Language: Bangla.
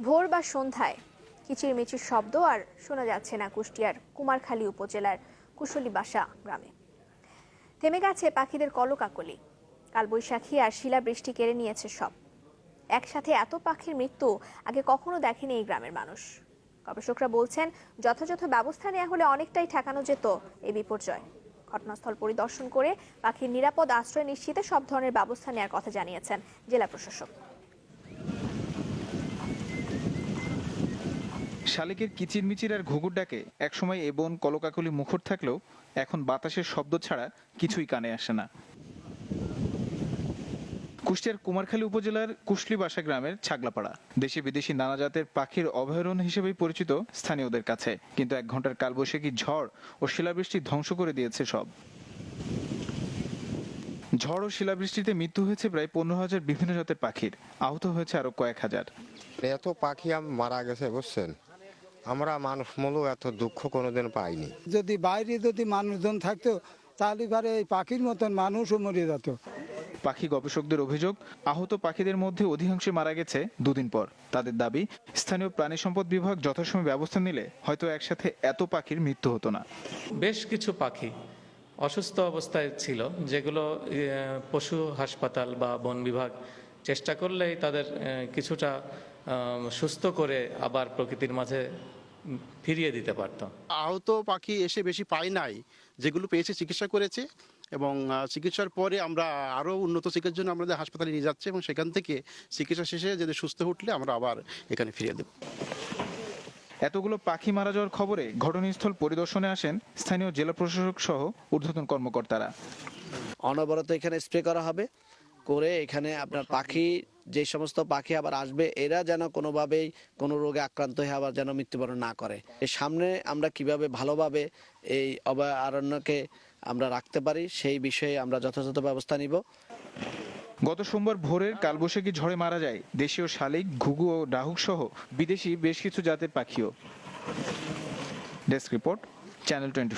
ভোর বা সন্ধ্যায়। কিচিরমিচির শব্দ আর শোনা যাচ্ছে না কুষ্টিয়ার কুমারখালী উপজেলার কুশলীবাসা গ্রামে। থেমে গেছে পাখিদের কলকাকলি। কালবৈশাখী আর শিলাবৃষ্টি কেড়ে নিয়েছে সব। একসাথে এত পাখির মৃত্যু আগে কখনো দেখেনি এই গ্রামের মানুষ। গবেষকরা বলছেন, যথাযথ ব্যবস্থা নেওয়া হলে অনেকটাই ঠেকানো যেত এই বিপর্যয়। ঘটনাস্থল পরিদর্শন করে পাখির নিরাপদ আশ্রয় নিশ্চিতে সব ধরনের ব্যবস্থা নেওয়ার কথা জানিয়েছেন জেলা প্রশাসক। শালিকের কিচিরমিচির আর ঘুঘুর ডাকে একসময় এ বন কলকাকলি মুখর থাকলেও এখন বাতাসের শব্দ ছাড়া কিছুই কানে আসে না। কুষ্টিয়ার কুমারখালী উপজেলার কুশলীবাসা গ্রামের ছাগলাপাড়া। দেশি বিদেশি নানা জাতের পাখির অভয়ারণ্য হিসেবেই পরিচিত স্থানীয়দের কাছে। কিন্তু এক ঘণ্টার কালবৈশাখী ঝড় ও শিলাবৃষ্টি ধ্বংস করে দিয়েছে সব। ঝড় ও শিলাবৃষ্টিতে মৃত্যু হয়েছে প্রায় পনেরো হাজার বিভিন্ন জাতের পাখির। আহত হয়েছে আরও কয়েক হাজার। এত পাখি মারা গেছে, বুঝছেন? আমরা মানুষ মূল এত দুঃখ কোনোদিন পাইনি। যদি বাইরে যদি মানুষজন থাকতো তাহলে এবারে এই পাখির মতন মানুষও মরে যেত। পাখি গবেষকদের অভিযোগ আহত পাখিদের মধ্যে অধিকাংশ মারা গেছে দুদিন পর। তাদের দাবি স্থানীয় প্রাণী সম্পদ বিভাগ যথাসময় ব্যবস্থা নিলে হয়তো একসাথে এত পাখির মৃত্যু হতো না। বেশ কিছু পাখি অসুস্থ অবস্থায় ছিল যেগুলো পশু হাসপাতাল বা বন বিভাগ চেষ্টা করলেই তাদের কিছুটা সুস্থ করে আবার প্রকৃতির মাঝে ফিরিয়ে দিতে পারত আহত পাখি এসে বেশি পাই নাই যেগুলো পেয়েছে চিকিৎসা করেছে এবং চিকিৎসার পরে আমরা আরও উন্নত চিকিৎসার জন্য আমাদের হাসপাতালে নিয়ে যাচ্ছে এবং সেখান থেকে চিকিৎসা শেষে যদি সুস্থ উঠলে আমরা আবার এখানে ফিরিয়ে দেবো। এতগুলো পাখি মারা যাওয়ার খবরে ঘটনাস্থল পরিদর্শনে আসেন স্থানীয় জেলা প্রশাসক সহ ঊর্ধ্বতন কর্মকর্তারা। অনবরত এখানে স্প্রে করা হবে। করে এখানে আপনার পাখি যে সমস্ত পাখি আবার আসবে এরা যেন কোনোভাবেই কোনো রোগে আক্রান্ত হয়ে আবার যেন মৃত্যুবরণ না করে। এর সামনে আমরা কীভাবে ভালোভাবে এই অভয়ারণ্যকে আমরা রাখতে পারি সেই বিষয়ে আমরা যথাযথ ব্যবস্থা নিব। গত সোমবার ভোরের কালবৈশাখী ঝড়ে মারা যায় দেশীয় শালিক ঘুঘু ও ডাহুক সহ বিদেশি বেশ কিছু জাতের পাখিও। Desk report channel twenty